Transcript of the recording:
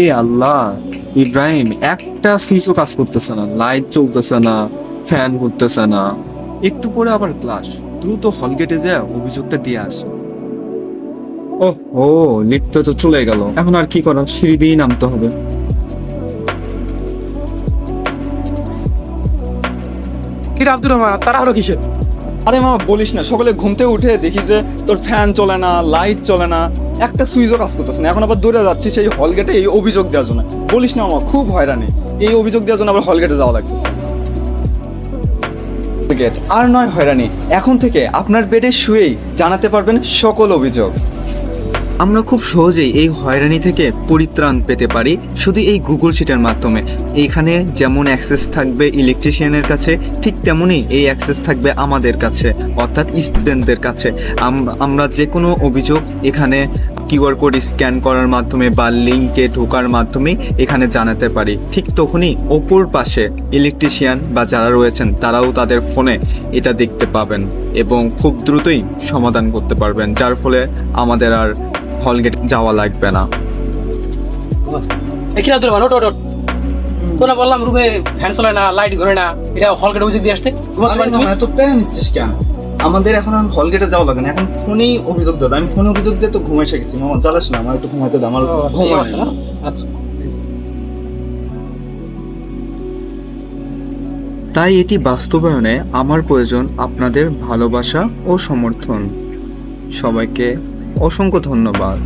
এ আল্লাহ, ইব্রাহিম, একটা সুইচও কাজ করতেছে না লাইট চলতেছে না ফ্যান ঘুরতেছে না। একটু পরে আবার ক্লাস দ্রুত হল গেটে যায় অভিযোগটা দিয়ে আসে। ও ও লিফট তো চলে গেল। এখন আর কি করার, সিঁড়ি দিয়েই নামতে হবে। কি আব্দুর রহমান তারা হলো কিসের? আরে মা, বলিস না, সকালে ঘুমতে উঠে দেখি যে তোর ফ্যান চলে না লাইট চলে না, একটা সুইচও কাজ করতেছে না। এখন আবার দৌড়ে যাচ্ছি, সেই হল গেটে এই অভিযোগ দেওয়ার জন্য। বলিস না আমার খুব হয়রানি। এই অভিযোগ দেওয়ার জন্য আবার হল গেটে যাওয়া লাগতেছে আর নয় হয়রানি, এখন থেকে আপনার বেডে শুয়েই জানাতে পারবেন সকল অভিযোগ। আমরা খুব সহজেই এই হয়রানি থেকে পরিত্রাণ পেতে পারি শুধু এই গুগল শিটের মাধ্যমে। এখানে যেমন অ্যাক্সেস থাকবে ইলেকট্রিশিয়ানের কাছে, ঠিক তেমনই এই অ্যাক্সেস থাকবে আমাদের কাছে, অর্থাৎ স্টুডেন্টদের কাছে। আম- আমরা যে কোনো অভিযোগ এখানে কিউআর কোড স্ক্যান করার মাধ্যমে বা লিঙ্কে ঢোকার মাধ্যমে এখানে জানাতে পারি। ঠিক তখনই অপর পাশে ইলেকট্রিশিয়ান বা যারা রয়েছেন, তারাও তাদের ফোনে এটা দেখতে পাবেন এবং খুব দ্রুতই সমাধান করতে পারবেন, যার ফলে আমাদের আর হলগেট যাওয়া লাগবে না। এই কি রে আব্দুর রহমান ওট ওট ওট তো না বললাম রুমে ফ্যান চলে না লাইট ঘরে না। এটা হল গেট অভিযোগ দিয়ে আসতে। ঘুমাতে তো প্যারা নিচ্ছিস কেন? আমাদের এখন আর হলগেটে যাওয়া লাগে না। এখন ফোনেই অভিযোগ দেবো আমি ফোনে অভিযোগ দিয়ে তো ঘুমাই এসে গেছি। মামা জ্বালাস না আমার একটু ঘুমাইতে দাও আমার ঘুম হয় না। না? আচ্ছা। তাই এটি বাস্তবায়নে আমার প্রয়োজন আপনাদের ভালোবাসা ও সমর্থন। সবাইকে অসংখ্য ধন্যবাদ।